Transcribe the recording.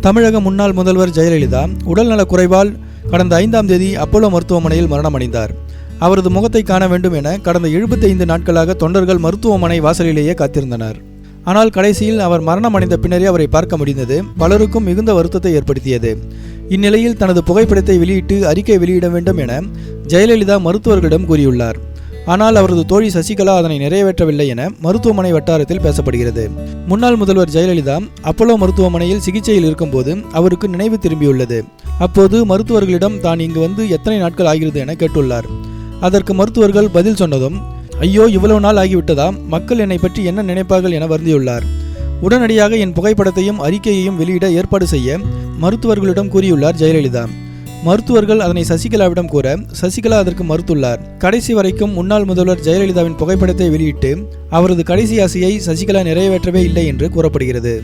தமிழக முன்னாள் முதல்வர் ஜெயலலிதா உடல்நலக் குறைவால் கடந்த ஐந்தாம் தேதி அப்போலோ மருத்துவமனையில் மரணமடைந்தார் அவரது முகத்தை காண வேண்டும் என கடந்த 75 நாட்களாக தொண்டர்கள் மருத்துவமனை வாசலிலேயே காத்திருந்தனர். ஆனால் கடைசியில் அவர் மரணமடைந்த பின்னரே அவரை பார்க்க முடிந்தது. பலருக்கும் மிகுந்த வருத்தத்தை ஏற்படுத்தியது. இந்நிலையில் தனது புகைப்படத்தை வெளியிட்டு அறிக்கை வெளியிட வேண்டும் என ஜெயலலிதா மருத்துவர்களிடம் கூறியுள்ளார். ஆனால் அவரது தோழி சசிகலா அதனை நிறைவேற்றவில்லை என மருத்துவமனை வட்டாரத்தில் பேசப்படுகிறது. முன்னாள் முதல்வர் ஜெயலலிதா அப்போலோ மருத்துவமனையில் சிகிச்சையில் இருக்கும்போது அவருக்கு நினைவு திரும்பியுள்ளது. அப்போது மருத்துவர்களிடம் தான் இங்கு வந்து எத்தனை நாட்கள் ஆகிறது என கேட்டுள்ளார். அதற்கு மருத்துவர்கள் பதில் சொன்னதும் ஐயோ இவ்வளவு நாள் ஆகிவிட்டதா? மக்கள் என்னை பற்றி என்ன நினைப்பார்கள் என வருந்தியுள்ளார். உடனடியாக என் புகைப்படத்தையும் அறிக்கையையும் வெளியிட ஏற்பாடு செய்ய மருத்துவர்களிடம் கூறியுள்ளார் ஜெயலலிதா. மருத்துவர்கள் அதனை சசிகலாவிடம் கூற சசிகலா அதற்கு மறுத்துள்ளார். கடைசி வரைக்கும் முன்னாள் முதல்வர் ஜெயலலிதாவின் புகைப்படத்தை வெளியிட்டு அவரது கடைசி ஆசையை சசிகலா நிறைவேற்றவே இல்லை என்று கூறப்படுகிறது.